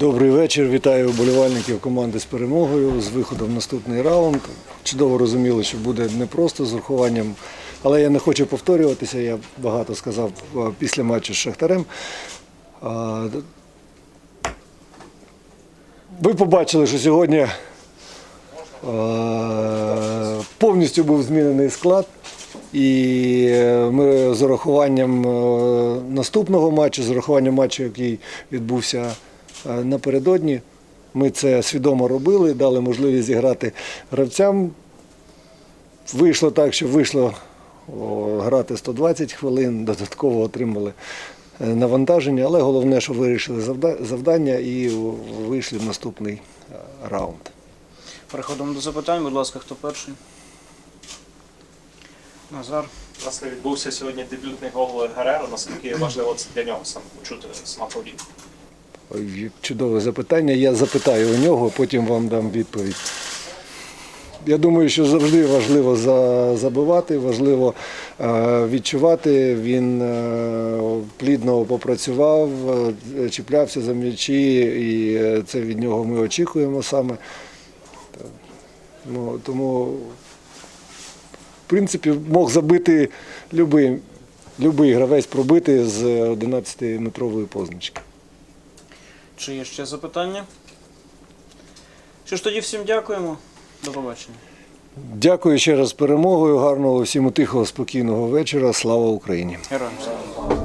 Добрий вечір. Вітаю вболівальників команди з перемогою, з виходом в наступний раунд. Чудово розуміли, що буде непросто з урахуванням, але я не хочу повторюватися. Я багато сказав після матчу з Шахтарем. Ви побачили, що сьогодні повністю був змінений склад. І е, ми з урахуванням е, наступного матчу, з урахуванням матчу, який відбувся напередодні, ми це свідомо робили, дали можливість зіграти гравцям. Вийшло так, що вийшло грати 120 хвилин, додатково отримали е, навантаження, але головне, що вирішили завдання і вийшли в наступний е, раунд. Переходимо до запитань. Будь ласка, хто перший? Назар. Власне, відбувся сьогодні дебютний гол Гереро. Наскільки важливо це для нього саме почути смак голів? Ой, Чудове запитання. Я запитаю у нього, потім вам дам відповідь. Я думаю, що завжди важливо за- забивати, важливо е, відчувати. Він е, плідно попрацював, е, чіплявся за м'ячі, і це від нього ми очікуємо саме. Тому, в принципі, мог забити любий, любий гравець пробити з 11-метрової позначки. Чи є ще запитання? Що ж тоді всім дякуємо. До побачення. Дякую ще раз перемогою. Гарного всім тихого, спокійного вечора. Слава Україні! Героям слава.